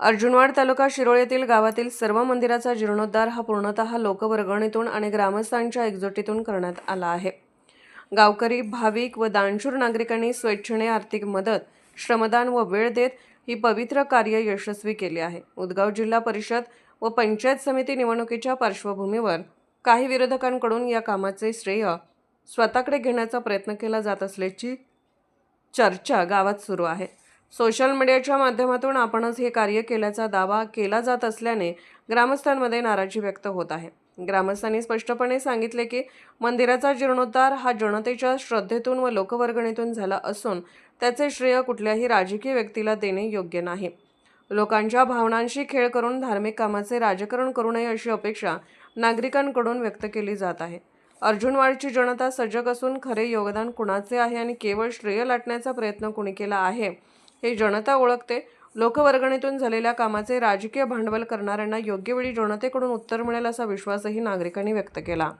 अर्जुनवाड तालुका शिरोळ येथील गावातील सर्व मंदिराचा जीर्णोद्धार हा पूर्णतः लोकवर्गणीतून आणि ग्रामस्थांच्या एकजुटीतून करण्यात आला आहे. गावकरी भाविक व दानशूर नागरिकांनी स्वेच्छेने आर्थिक मदत श्रमदान व वेळ देत ही पवित्र कार्य यशस्वी केले आहे. उदगाव जिल्हा परिषद व पंचायत समिती निवडणुकीच्या पार्श्वभूमीवर काही विरोधकांकडून या कामाचे श्रेय स्वतःकडे घेण्याचा प्रयत्न केला जात असल्याची चर्चा गावात सुरू आहे. सोशल मीडियाच्या माध्यमातून आपणच हे कार्य केल्याचा दावा केला जात असल्याने ग्रामस्थांमध्ये नाराजी व्यक्त होत आहे. ग्रामस्थांनी स्पष्टपणे सांगितले की मंदिराचा जीर्णोद्धार हा जनतेच्या श्रद्धेतून व लोकवर्गणीतून झाला असून त्याचे श्रेय कुठल्याही राजकीय व्यक्तीला देणे योग्य नाही. लोकांच्या भावनांशी खेळ करून धार्मिक कामाचे राजकारण करू नये अशी अपेक्षा नागरिकांकडून व्यक्त केली जात आहे. अर्जुनवाडची जनता सजग असून खरे योगदान कुणाचे आहे आणि केवळ श्रेय लाटण्याचा प्रयत्न कुणी केला आहे? हे जनता ओळखते. लोकवर्गणीतून झालेल्या कामाचे राजकीय भांडवल करणाऱ्यांना योग्य वेळी जनतेकडून उत्तर मिळेल असा विश्वासही नागरिकांनी व्यक्त केला.